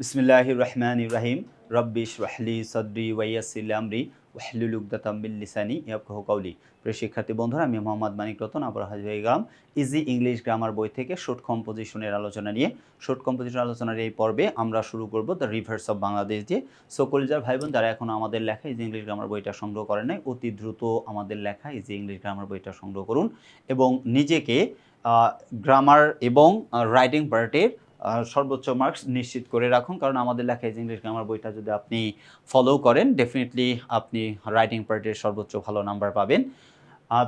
বিসমিল্লাহির রহমান রাহিম রব্বিশ রাহলি সদ্রি ওয়াইয়াসিল আমরি ওয়াহলুল উকদাতাম্বিল লিসানি ইয়াফকাহু কাউলি প্রিয় শিক্ষার্থী বন্ধুরা, আমি মোহাম্মদ মানিক রতন, আবার হাজির হয়ে গেলাম ইজি ইংলিশ গ্রামার বই থেকে শর্ট কম্পোজিশনের আলোচনা নিয়ে। শর্ট কম্পোজিশন আলোচনার এই পর্বে আমরা শুরু করব দ্য রিভার্স অফ বাংলাদেশ দিয়ে। সো কলিজার ভাই বোন যারা এখনও আমাদের লেখা ইজি ইংলিশ গ্রামার বইটা সংগ্রহ করেন নাই, অতি দ্রুত আমাদের লেখা ইজি ইংলিশ গ্রামার বইটা সংগ্রহ করুন এবং নিজেকে গ্রামার এবং রাইটিং পার্টের সর্বোচ্চ মার্কস নিশ্চিত করে রাখুন, কারণ আমাদের লেখা এই ইংলিশ গ্রামার বইটা যদি আপনি ফলো করেন ডেফিনেটলি আপনি রাইটিং পার্টের সর্বোচ্চ ভালো নাম্বার পাবেন।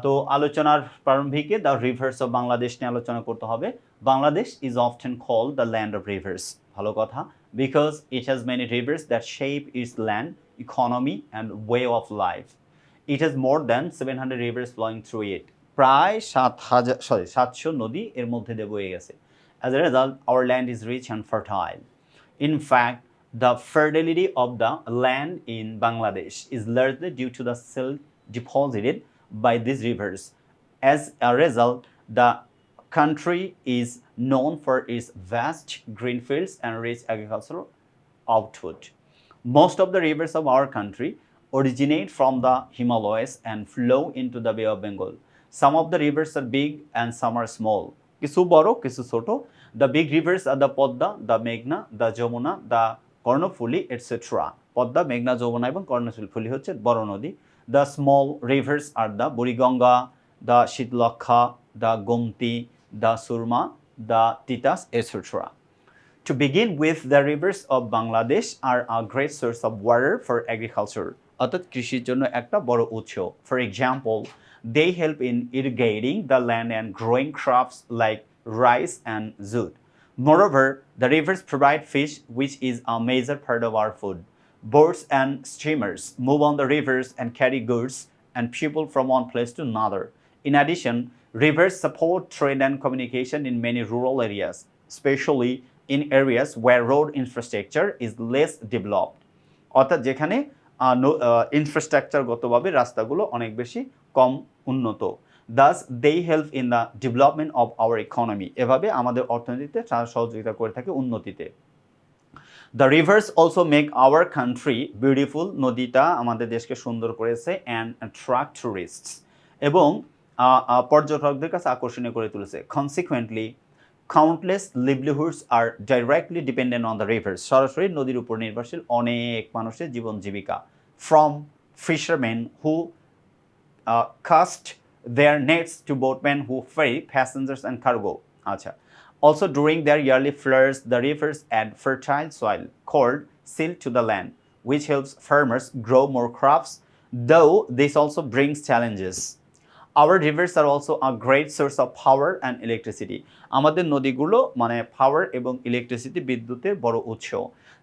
তো আলোচনার প্রারম্ভিকে দ্য রিভার্স অফ বাংলাদেশ নিয়ে আলোচনা করতে হবে। Bangladesh is often call the land of rivers ভালো কথা। Because it has many rivers that shape its land economy and way of life it has more than seven hundred rivers flowing through it প্রায় সাত হাজার sorry সাতশো নদী এর মধ্যে দিয়ে বয়ে গেছে। As a result, our land is rich and fertile. In fact, the fertility of the land in Bangladesh is largely due to the silt deposited by these rivers. As a result, the country is known for its vast green fields and rich agricultural output. Most of the rivers of our country originate from the Himalayas and flow into the Bay of Bengal. Some of the rivers are big and some are small. কিছু বড় কিছু ছোট। The big rivers are the Padma the মেঘনা the Jamuna the Karnaphuli etcetera Padma মেঘনা যমুনা এবং কর্ণফুলি হচ্ছে বড় নদী। The small rivers are the Buriganga the Shitalakshya the Gomati the Surma the Titas etcetera To begin with, the rivers of Bangladesh are a great source of water for agriculture. অর্থাৎ কৃষির জন্য একটা বড় উৎস। For example they help in irrigating the land and growing crops like rice and jute. Moreover, the rivers provide fish, which is a major part of our food. Boats and steamers move on the rivers and carry goods and people from one place to another. In addition, rivers support trade and communication in many rural areas, especially in areas where road infrastructure is less developed. অর্থাৎ যেখানে ইনফ্রাস্ট্রাকচারগতভাবে রাস্তাগুলো অনেক বেশি কম উন্নত। Thus they help in the development of our economy এভাবে আমাদের অর্থনীতিতে তারা সহযোগিতা করে থাকে উন্নতিতে। The rivers also make our country beautiful নদীটা আমাদের দেশকে সুন্দর করেছে অ্যান্ড অ্যাট্রাক্ট টুরিস্ট এবং পর্যটকদের কাছে আকর্ষণীয় করে তুলেছে। Consequently countless livelihoods are directly dependent on the rivers সরাসরি নদীর উপর নির্ভরশীল অনেক মানুষের জীবন জীবিকা। From fisherman who cast their nets to boatmen who ferry passengers and cargo. Acha. Also, during their yearly floods, the rivers add fertile soil called silt to the land, which helps farmers grow more crops, though this also brings challenges. Our rivers are also a great source of power and electricity. আমাদের নদীগুলো মানে পাওয়ার এবং electricity বিদ্যুতের বড় উৎস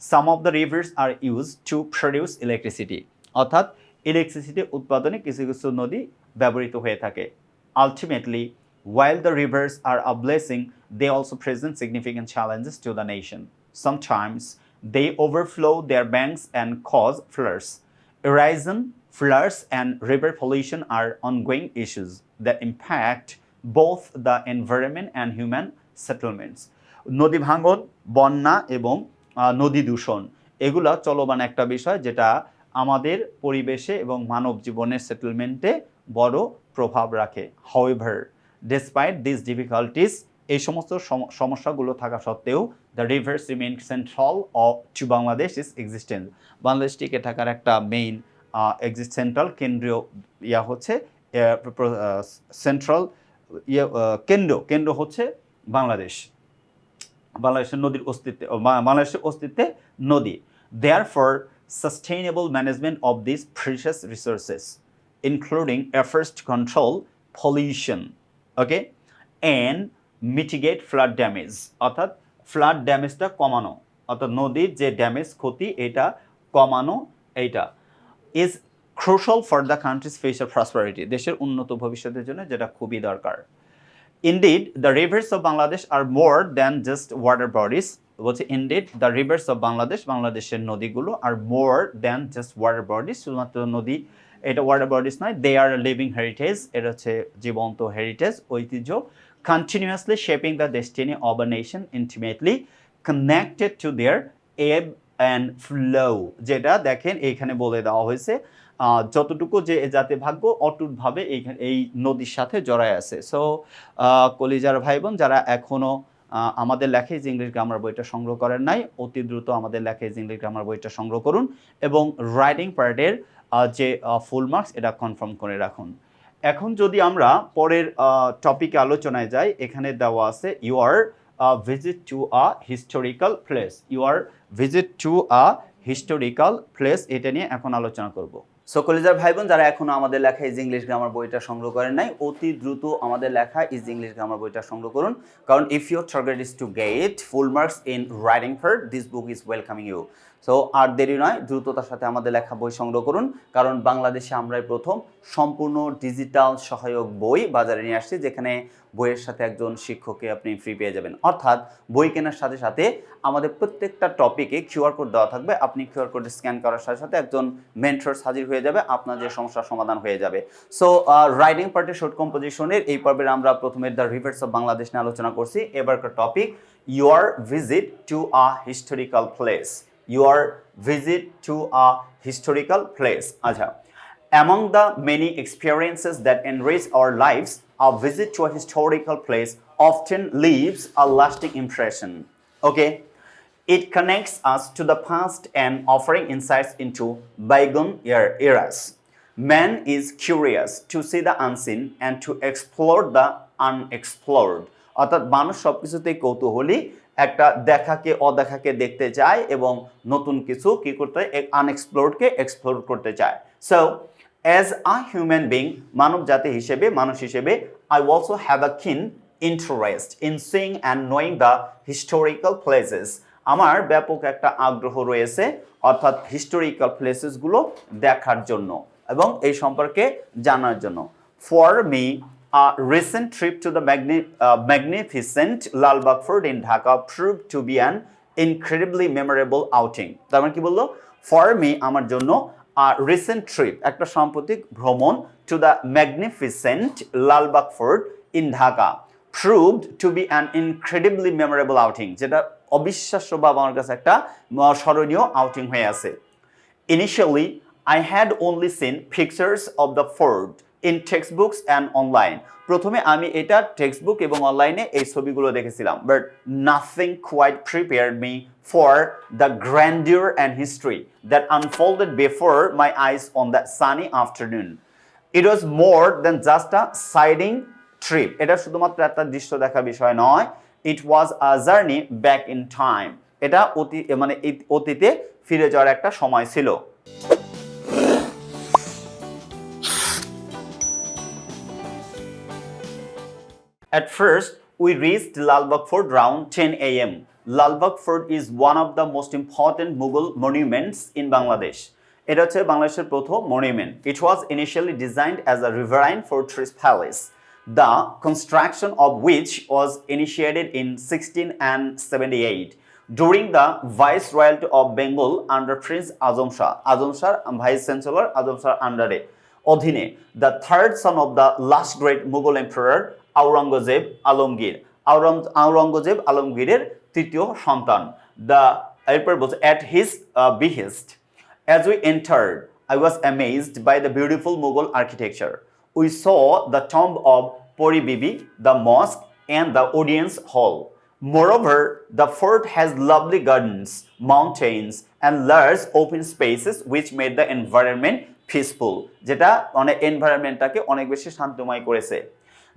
some of the rivers are used to produce electricity অর্থাৎ electricity উৎপাদনে কিছু কিছু নদী ব্যবহৃত হয়ে থাকে। Ultimately while the rivers are a blessing they also present significant challenges to the nation sometimes they overflow their banks and cause floods rising floods and river pollution are ongoing issues the impact both the environment and human settlements নদী ভাঙন, বন্যা এবং নদী দূষণ, এগুলো চলমান একটা বিষয় যেটা আমাদের পরিবেশে এবং মানব জীবনের সেটেলমেন্টে বড় প্রভাব রাখে। হাউএভার ডেসপাইট দিস ডিফিকাল্টিস এই সমস্ত সম- সমস্যাগুলো থাকা সত্ত্বেও the rivers remain central of to Bangladesh is existence Bangladesh টিকে থাকার একটা মেইন এক্সিস্ট সেন্ট্রাল কেন্দ্রীয় ইয়া হচ্ছে সেন্ট্রাল ইয়ে কেন্দ্র। কেন্দ্র হচ্ছে বাংলাদেশ। বাংলাদেশের নদীর অস্তিত্বে বাংলাদেশের অস্তিত্বে নদী। Therefore sustainable management of this precious resources including efforts to control pollution okay and mitigate flood damage অর্থাৎ ফ্লাড ড্যামেজটা কমানো অর্থাৎ নদীর যে ড্যামেজ ক্ষতি এটা কমানো এইটা is crucial for the country's future prosperity দেশের উন্নত ভবিষ্যতের জন্য যেটা খুবই দরকার Indeed, the rivers of Bangladesh are more than just water bodies. বলছে indeed, the rivers of Bangladesh বাংলাদেশের নদীগুলো are more than just water bodies. শুধুমাত্র নদী এটা ওয়াটার বডিস নয় দে আর লিভিং হেরিটেজ এটা হচ্ছে জীবন্ত হেরিটেজ ঐতিহ্য continuously shaping the destiny of a nation intimately connected to their ebb and flow যেটা দেখেন এইখানে বলে দেওয়া হয়েছে যতটুকু যে যাতে ভাগ্য অটুটভাবে এইখানে এই নদীর সাথে জড়ায় আছে সো কলিজার ভাই বোন যারা এখনও আহ, আমাদের লেখা ইজ ইংলিশ গ্রামার বইটা সংগ্রহ করেন নাই, অতি দ্রুত আমাদের লেখা ইজ ইংলিশ গ্রামার বইটা সংগ্রহ করুন এবং রাইটিং পার্টের যে ফুল মার্কস এটা কনফার্ম করে রাখুন। এখন যদি আমরা পরের টপিকে আলোচনায় যাই, এখানে দেওয়া আছে your visit to a historical place your visit to a historical place এটা নিয়ে এখন আলোচনা করব। সো ভাই বোন যারা এখনও আমাদের লেখা ইজ ইংলিশ গ্রামার বইটা সংগ্রহ করেন নাই, অতি দ্রুত আমাদের লেখা ইজ ইংলিশ গ্রামার বইটা সংগ্রহ করুন। কারণ if your target is to get full marks in writing for this book is welcoming you so আর দেরি নয়, দ্রুততার সাথে আমাদের লেখা বই সংগ্রহ করুন, কারণ বাংলাদেশে আমরাই প্রথম সম্পূর্ণ ডিজিটাল সহায়ক বই বাজারে নিয়ে আসছি, যেখানে বইয়ের সাথে একজন শিক্ষককে আপনি ফ্রি পেয়ে যাবেন। অর্থাৎ বই কেনার সাথে সাথে আমাদের প্রত্যেকটা টপিকে কিউআর কোড দেওয়া থাকবে, আপনি কিউআর কোড স্ক্যান করার সাথে সাথে একজন মেন্টরস হাজির হয়ে যাবে, আপনার যে সমস্যার সমাধান হয়ে যাবে। সো রাইডিং পার্টের শর্ট কম্পোজিশনের এই পর্বের আমরা প্রথমে দ্য রিভার্স অফ বাংলাদেশ নিয়ে আলোচনা করছি, এবারকার topic your visit to a historical place your visit to a historical place. আচ্ছা Among the many experiences that enrich our lives, a visit to a historical place often leaves a lasting impression. Okay? It connects us to the past and offering insights into bygone er- eras. Man is curious to see the unseen and to explore the unexplored. অর্থাৎ মানুষ সব কিছুতেই কৌতূহলী একটা দেখাকে, অদেখাকে দেখতে চায় এবং নতুন কিছু কি করতে আনএক্সপ্লোরডকে এক্সপ্লোর করতে চায়। So as a human being মানব জাতি হিসেবে, মানুষ হিসেবে I also have a keen interest in seeing and knowing the historical places আমার ব্যাপক একটা আগ্রহ রয়েছে, অর্থাৎ হিস্টোরিক্যাল প্লেসেসগুলো দেখার জন্য এবং এই সম্পর্কে জানার জন্য। For me A recent trip to the magni- uh, magnificent Lal Bagh Fort in Dhaka proved to be an incredibly memorable outing. তার মানে কি বলল ফর মি আমার জন্য রিসেন্ট ট্রিপ একটা সাম্প্রতিক ভ্রমণ to proved to be an incredibly memorable outing যেটা অবিশ্বাস্য বা আমার কাছে একটা স্মরণীয় আউটিং হয়ে আছে Initially, I had only seen pictures of the fort in textbooks and online. প্রথমে আমি এটা টেক্সটবুক এবং অনলাইনে এই ছবিগুলো দেখেছিলাম but nothing quite prepared me for the grandeur and history that unfolded before my eyes on the sunny afternoon it was more than just a sightseeing trip এটা শুধুমাত্র একটা দৃশ্য দেখা বিষয় নয় it was a journey back in time এটা অতি মানে অতীতে ফিরে যাওয়ার একটা সময় ছিল। At first, we reached Lalbagh Fort around 10 a.m. Lalbagh Fort is one of the most important Mughal monuments in Bangladesh. এটা হচ্ছে বাংলাদেশের প্রথম monument it was initially designed as a riverine fortress palace the construction of which was initiated in sixteen and seventy eight during the Viceroyalty of Bengal under Prince Azam Shah, Azam Shah, Vice Chancellor Azam Shah আন্ডারে অধীনে the third son of the last great Mughal emperor Aurangzeb Alamgir Aurang Aurangzeb আলমগীরের তৃতীয় সন্তান the এরপর বলছে at his behest As we entered, I was amazed by the beautiful Mughal architecture. We saw the tomb of Pori Bibi, the mosque, and the audience hall. Moreover, the fort has lovely gardens, mountains, and large open spaces which made the environment peaceful যেটা মানে এনভায়রনমেন্টটাকে অনেক বেশি শান্তময় করেছে।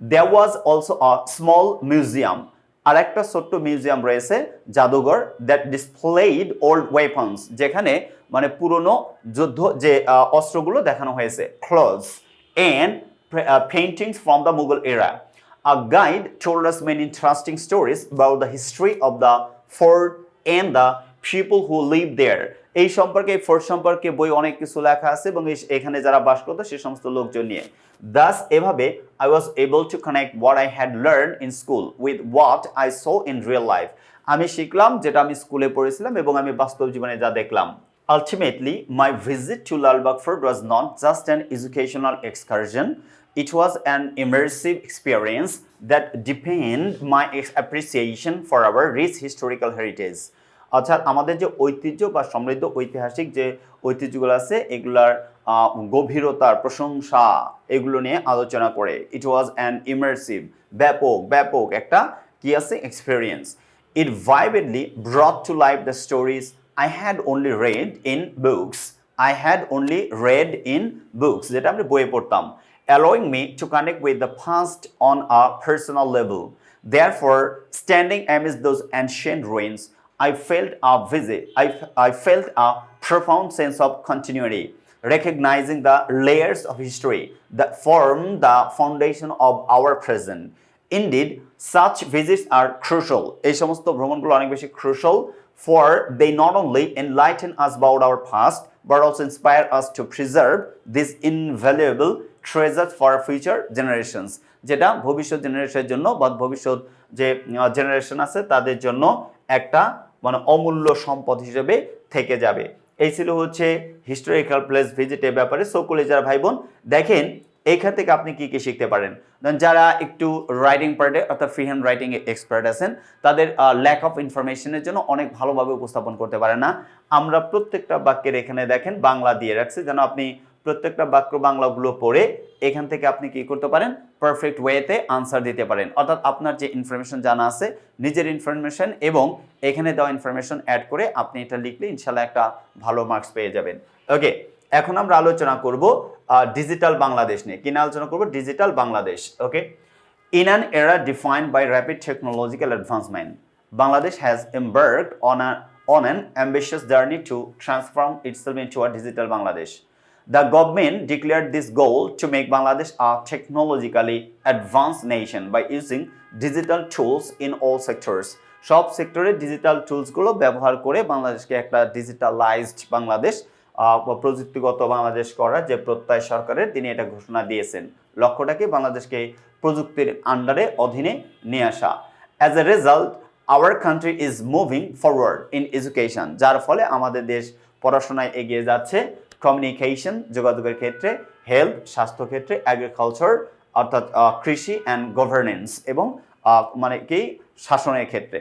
There was also a small museum আর একটা ছোট্ট museum রয়েছে, জাদুঘর দ্যাট ডিসপ্লেইড ওল্ড ওয়েপন্স যেখানে মানে পুরনো যুদ্ধ যে অস্ত্রগুলো দেখানো হয়েছে clothes and paintings from the Mughal era a guide told us many interesting stories about the history of the fort and the people who live there এই সম্পর্কে, এই ফোর্ট সম্পর্কে বই অনেক কিছু লেখা আছে এবং এখানে যারা বাস করতো সে সমস্ত লোকজন নিয়ে। দাস এভাবে I was able to connect what I had learn in school with what I saw in real life আমি শিখলাম যেটা আমি স্কুলে পড়েছিলাম এবং আমি বাস্তব জীবনে যা দেখলাম। Ultimately my visit to Lalbagh fort was not just an educational excursion it was an immersive experience that deepened my appreciation for our rich historical heritage অর্থাৎ আমাদের যে ঐতিহ্য বা সমৃদ্ধ ঐতিহাসিক যে ঐতিহ্যগুলো আছে এগুলার গভীরতার প্রশংসা এগুলো নিয়ে আলোচনা করে। ইট ওয়াজ অ্যান ইমার্সিভ ব্যাপক ব্যাপক একটা কি আছে? Experience it vividly brought to life the stories I had only read in books I had only read in books যেটা আমরা বইয়ে পড়তাম। Allowing me to connect with the past on a personal level. Therefore, standing amidst those ancient ruins, I felt a visit. I, I felt a profound sense of continuity, recognizing the layers of history that form the foundation of our present. Indeed, such visits are crucial. crucial for they not only enlighten us about our past but also inspire us to preserve these invaluable treasures for future generations যেটা ভবিষ্যৎ জেনারেশনের জন্য বা ভবিষ্যৎ যে generation আছে তাদের জন্য একটা মানে অমূল্য সম্পদ হিসেবে থেকে যাবে। এই ছিল হচ্ছে হিস্টোরিক্যাল প্লেস ভিজিটের ব্যাপারে। সো কলেজার ভাই বোন দেখেন এইখান থেকে আপনি কি কি শিখতে পারেন? যারা একটু রাইটিং পার্টে অর্থাৎ ফ্রি হ্যান্ড রাইটিং এক্সপার্ট আছেন, তাদের ল্যাক অফ ইনফরমেশনের জন্য অনেক ভালোভাবে উপস্থাপন করতে পারে না। আমরা প্রত্যেকটা বাক্যের এখানে দেখেন বাংলা দিয়ে রাখছি, যেন আপনি প্রত্যেকটা বাক্য বাংলাগুলো পড়ে এখান থেকে আপনি কি করতে পারেন? পারফেক্ট ওয়েতে আনসার দিতে পারেন। অর্থাৎ আপনার যে ইনফরমেশন জানা আছে, নিজের ইনফরমেশন এবং এখানে দেওয়া ইনফরমেশন অ্যাড করে আপনি এটা লিখলে ইনশাল্লাহ একটা ভালো মার্কস পেয়ে যাবেন। ওকে এখন আমরা আলোচনা করব ডিজিটাল বাংলাদেশ নিয়ে। কিনা আলোচনা করব? Digital Bangladesh. Okay in an era defined by rapid technological advancement Bangladesh has embarked on a, on an ambitious journey to transform itself into a digital Bangladesh. The government declared this goal to make Bangladesh a technologically advanced nation by using digital tools in all sectors. সব সেক্টরে digital টুলসগুলো ব্যবহার করে বাংলাদেশকে একটা digitalized Bangladesh প্রযুক্তিগত বাংলাদেশ করার যে প্রত্যয় সরকারের তিনি এটা ঘোষণা দিয়েছেন। লক্ষ্যটাকে বাংলাদেশকে প্রযুক্তির আন্ডারে অধীনে নিয়ে আসা। As a result our country is moving forward in education যার ফলে আমাদের দেশ পড়াশোনায় এগিয়ে যাচ্ছে। কমিউনিকেশন যোগাযোগের ক্ষেত্রে হেলথ স্বাস্থ্য ক্ষেত্রে অ্যাগ্রিকালচার অর্থাৎ কৃষি অ্যান্ড গভর্নেন্স এবং মানে কি শাসনের ক্ষেত্রে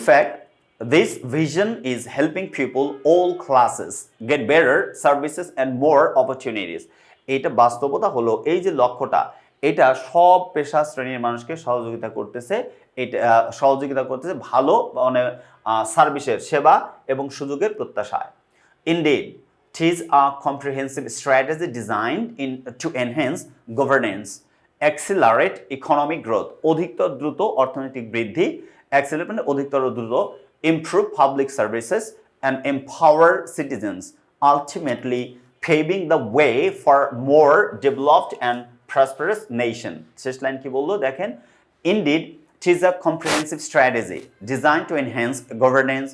fact, this vision is helping people all classes get better services and more opportunities. এইটা বাস্তবতা হলো এই যে লক্ষ্যটা এটা সব পেশা শ্রেণির মানুষকে সহযোগিতা করতেছে এটা সহযোগিতা করতেছে ভালো মানে সার্ভিসের সেবা এবং সুযোগের প্রত্যাশায় Indeed, it is a comprehensive strategy designed in, to enhance governance, accelerate economic growth, অধিকতর দ্রুত অর্থনৈতিক বৃদ্ধি, accelerate মানে অধিকতর দ্রুত, improve public services, and empower citizens, ultimately paving the way for more developed and prosperous nation. শেষ line কি বলল দেখেন Indeed, it is a comprehensive strategy designed to enhance governance,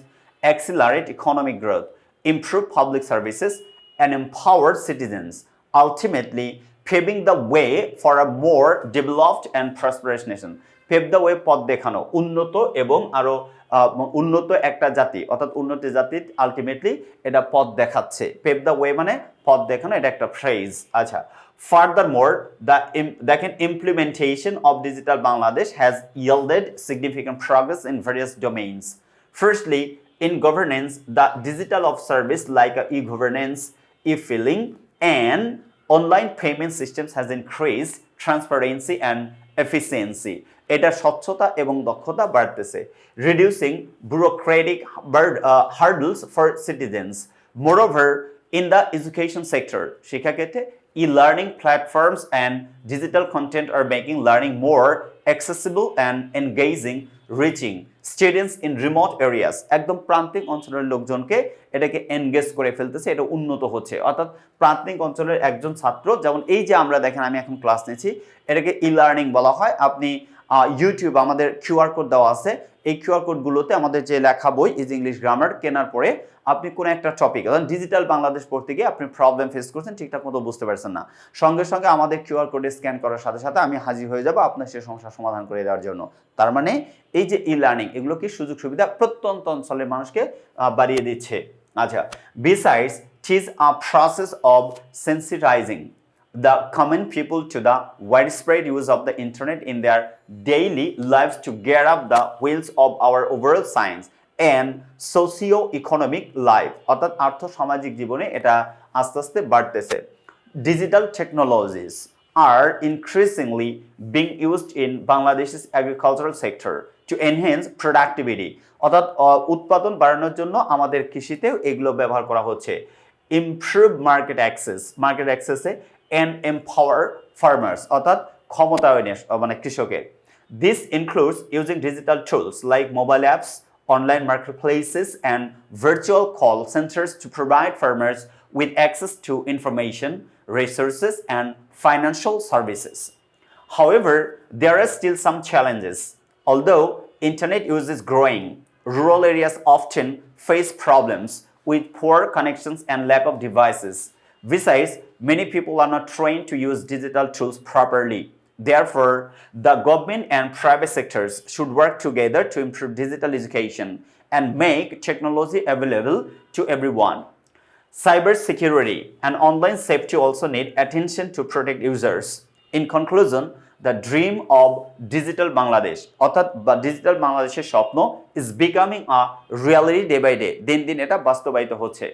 accelerate economic growth, improve public services, and empower citizens, ultimately paving the way for a more developed and prosperous nation. Pave the way পথ দেখানো উন্নত এবং আরও আহ, উন্নত একটা জাতি অর্থাৎ উন্নত জাতির আলটিমেটলি এটা পথ দেখাচ্ছে পেভ দ্য ওয়ে মানে পথ দেখানো এটা একটা ফ্রেজ আচ্ছা ফার্দার the im- দেখেন implementation of digital Bangladesh has yielded significant progress in various domains. Firstly, in governance, the digital of service like uh, e-governance, e-filling, and online payment systems has increased transparency and efficiency. এটা স্বচ্ছতা এবং দক্ষতা বাড়তেছে reducing bureaucratic bur- uh, hurdles for citizens. Moreover, in the education sector, শিক্ষাক্ষেত্রে e-learning platforms and digital content are making learning more accessible and engaging, students in remote areas একদম প্রান্তিক অঞ্চলের লোকজনকে এটাকে এনগেজ করে ফেলতেছে এটা উন্নত হচ্ছে। অর্থাৎ প্রান্তিক অঞ্চলের একজন ছাত্র যেমন এই যে আমরা দেখেন আমি এখন ক্লাস নিয়েছি এটাকে ই লার্নিং বলা হয়। আপনি ইউটিউব আমাদের কিউআর কোড দেওয়া আছে। এই কিউআর কোডগুলোতে আমাদের যে লেখা বই ইজ ইংলিশ গ্রামার কেনার পরে আপনি কোনো একটা টপিক অর্থাৎ ডিজিটাল বাংলাদেশ পড়তে গিয়ে আপনি প্রবলেম ফেস করছেন, ঠিকঠাক মতো বুঝতে পারছেন না। সঙ্গে সঙ্গে আমাদের কিউআর কোডে স্ক্যান করার সাথে সাথে আমি হাজির হয়ে যাব আপনার সেই সমস্যার সমাধান করে দেওয়ার জন্য। তার মানে এই যে ই লার্নিং এগুলো কি সুযোগ সুবিধা প্রত্যন্ত অঞ্চলের মানুষকে বাড়িয়ে দিচ্ছে? আচ্ছা besides is a process of sensitising the common people to the widespread use of the internet in their daily lives to gear up the wheels of our overall science and socio economic life অর্থাৎ আর্থ জীবনে এটা আস্তে আস্তে বাড়তেছে digital technologies are increasingly being used in Bangladesh's agricultural sector to enhance productivity অর্থাৎ উৎপাদন বাড়ানোর জন্য আমাদের কৃষিতেও এগুলো ব্যবহার করা হচ্ছে improve market access market অ্যাক্সেসে and empower farmers অর্থাৎ ক্ষমতায়নের আহ, মানে কৃষকের this includes using digital tools like mobile apps online marketplaces and virtual call centers to provide farmers with access to information, resources, and financial services. However, there are still some challenges. Although internet use is growing, rural areas often face problems with poor connections and lack of devices. Besides, many people are not trained to use digital tools properly. Therefore, the government and private sectors should work together to improve digital education and make technology available to everyone. Cybersecurity and online safety also need attention to protect users. In conclusion, the dream of digital Bangladesh অর্থাৎ digital বাংলাদেশের স্বপ্ন is becoming a reality day by day দিন দিন এটা বাস্তবায়িত হচ্ছে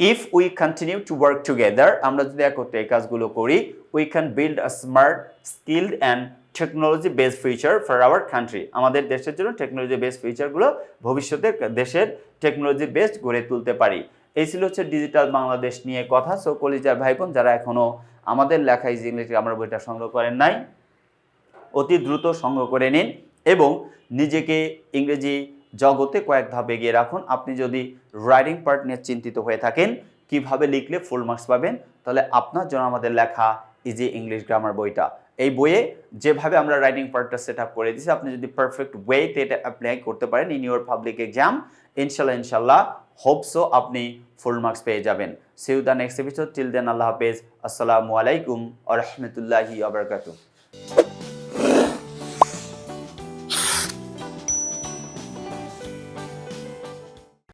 if we continue to work together আমরা যদি একত্রে এই কাজগুলো করি we can build a smart skilled and technology based future for our country আমাদের দেশের জন্য টেকনোলজি বেসড ফিউচারগুলো ভবিষ্যতে দেশের টেকনোলজি বেসড গড়ে তুলতে পারি। এই ছিল হচ্ছে ডিজিটাল বাংলাদেশ নিয়ে কথা। সো কলিজার ভাই বোন যারা এখনও আমাদের লেখা ইজি ইংলিশ আমার বইটা সংগ্রহ করেন নাই, অতি দ্রুত সংগ্রহ করে নিন এবং নিজেকে ইংরেজি জগতে কয়েক ধাপ এগিয়ে রাখুন। আপনি যদি রাইডিং পার্ট নিয়ে চিন্তিত হয়ে থাকেন, কীভাবে লিখলে ফুল মার্কস পাবেন? তাহলে আপনার জন্য আমাদের লেখা ইজি ইংলিশ গ্রামার বইটা। এই বইয়ে যেভাবে আমরা রাইটিং পার্টটা সেট আপ করে দিয়েছি, আপনি যদি পারফেক্ট ওয়েতে এটা অ্যাপ্লাই করতে পারেন ইন ইউর পাবলিক এক্সাম ইনশাল্লাহ ইনশাল্লাহ হোপসো আপনি ফুল মার্কস পেয়ে যাবেন। See you the next episode till then আল্লাহ হাফেজ। আসসালামু আলাইকুম আ রহমতুল্লাহি আবরকাতু